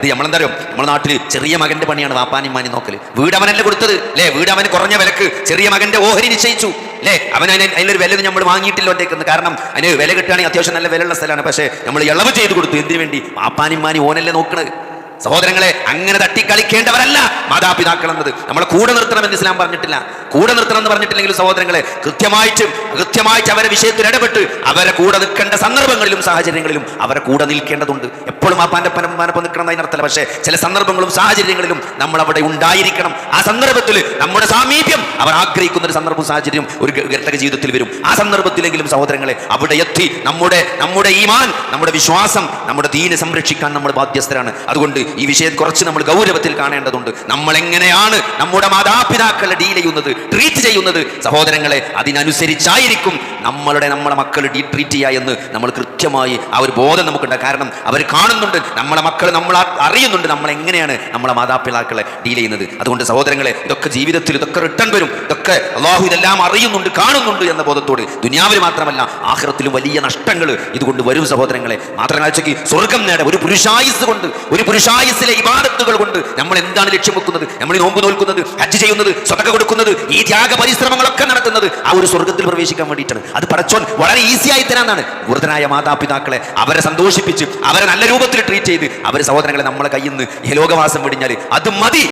ഇത് നമ്മളെന്താ അറിയോ? നമ്മുടെ നാട്ടിൽ ചെറിയ മകന്റെ പണിയാണ് വാപ്പാനിമാനി നോക്കൽ. വീട് അവനല്ലേ കൊടുത്തത്? അല്ലേ വീട് അവന് കുറഞ്ഞ വിലക്ക് ചെറിയ മകന്റെ ഓഹരി നിശ്ചയിച്ചു. അല്ലേ അവൻ അതിന് അതിനൊരു വില നമ്മൾ വാങ്ങിയിട്ടില്ല ഒറ്റയ്ക്ക് കാരണം അതിന് വില കിട്ടുകയാണെങ്കിൽ അത്യാവശ്യം നല്ല വിലയുള്ള സ്ഥലമാണ്. പക്ഷേ നമ്മൾ ഇളവ് ചെയ്ത് കൊടുത്തു. എന്തിനു വേണ്ടി? വാപ്പാനിമാനി ഓനല്ലേ നോക്കണത്. സഹോദരങ്ങളെ അങ്ങനെ തട്ടിക്കളിക്കേണ്ടവരല്ല. മാതാപിതാക്കൾ എന്നത് നമ്മളെ കൂടെ നിർത്തണമെന്ന് ഇസ്ലാം പറഞ്ഞിട്ടില്ല. കൂടെ നിർത്തണം എന്ന് പറഞ്ഞിട്ടില്ലെങ്കിൽ സഹോദരങ്ങളെ കൃത്യമായിട്ട് കൃത്യമായിട്ട് അവരെ വിഷയത്തിൽ ഇടപെട്ട് അവരെ കൂടെ നിൽക്കേണ്ട സന്ദർഭങ്ങളിലും സാഹചര്യങ്ങളിലും അവരെ കൂടെ നിൽക്കേണ്ടതുണ്ട്. എപ്പോഴും ആ പാന്റെ പനപ്പാനപ്പം നിൽക്കണം എന്നതിനർത്ഥമല്ല പക്ഷേ ചില സന്ദർഭങ്ങളും സാഹചര്യങ്ങളിലും നമ്മൾ അവിടെ ഉണ്ടായിരിക്കണം. ആ സന്ദർഭത്തിൽ നമ്മുടെ സാമീപ്യം അവർ ആഗ്രഹിക്കുന്ന ഒരു സന്ദർഭവും സാഹചര്യം ഒരു ഗർത്തക ജീവിതത്തിൽ വരും. ആ സന്ദർഭത്തിലെങ്കിലും സഹോദരങ്ങളെ അവിടെ എത്തി നമ്മുടെ നമ്മുടെ ഈമാൻ നമ്മുടെ വിശ്വാസം നമ്മുടെ ദീനെ സംരക്ഷിക്കാൻ നമ്മൾ ബാധ്യസ്ഥരാണ്. അതുകൊണ്ട് ഈ വിഷയം കുറച്ച് നമ്മൾ ഗൗരവത്തിൽ കാണേണ്ടതുണ്ട്. നമ്മൾ എങ്ങനെയാണ് നമ്മുടെ മാതാപിതാക്കളെ ഡീൽ ചെയ്യുന്നത് ട്രീറ്റ് ചെയ്യുന്നത്? സഹോദരങ്ങളെ അതിനനുസരിച്ചായിരിക്കും നമ്മളുടെ നമ്മളെ മക്കൾ ഡീ ട്രീറ്റ് ചെയ്യുക എന്ന് നമ്മൾ കൃത്യമായി ആ ഒരു ബോധം നമുക്കുണ്ട്. കാരണം അവർ കാണുന്നുണ്ട് നമ്മളെ മക്കൾ നമ്മൾ അറിയുന്നുണ്ട് നമ്മൾ എങ്ങനെയാണ് നമ്മളെ മാതാപിതാക്കളെ ഡീൽ ചെയ്യുന്നത്. അതുകൊണ്ട് സഹോദരങ്ങളെ ഇതൊക്കെ ജീവിതത്തിൽ ഇതൊക്കെ റിട്ടേൺ വരും. ഇതൊക്കെ അള്ളാഹു ഇതെല്ലാം അറിയുന്നുണ്ട് കാണുന്നുണ്ട് എന്ന ബോധത്തോട് ദുനിയാവിൽ മാത്രമല്ല ആഹ്റത്തിലും വലിയ നഷ്ടങ്ങൾ ഇതുകൊണ്ട് വരും സഹോദരങ്ങളെ. ഉച്ചയ്ക്ക് സ്വർഗം നേടാൻ ഒരു പുരുഷായുസ് കൊണ്ട് ഒരു പുരുഷായുസിലെ ഇബാദത്തുകൾ കൊണ്ട് നമ്മൾ എന്താണ് ലക്ഷ്യം വെക്കുന്നത് നമ്മൾ നോമ്പ് നോൽക്കുന്നത് ഹജ്ജ് ചെയ്യുന്നത് സ്വതക്ക കൊടുക്കുന്നത് ഈ ത്യാഗ പരിശ്രമങ്ങളൊക്കെ നടത്തുന്നത് ആ ഒരു സ്വർഗത്തിൽ പ്രവേശിക്കാൻ വേണ്ടിയിട്ടാണ്. അത് പടച്ചോൻ വളരെ ഈസിയായി തരാന്നാണ്. ഗുരുതനായ മാതാപിതാക്കളെ അവരെ സന്തോഷിപ്പിച്ച് അവരെ നല്ല രൂപത്തിൽ ട്രീറ്റ് ചെയ്ത് അവരെ സഹോദരങ്ങളെ നമ്മളെ കയ്യിൽ നിന്ന് ലോകവാസം വെടിഞ്ഞാൽ അത് മതി.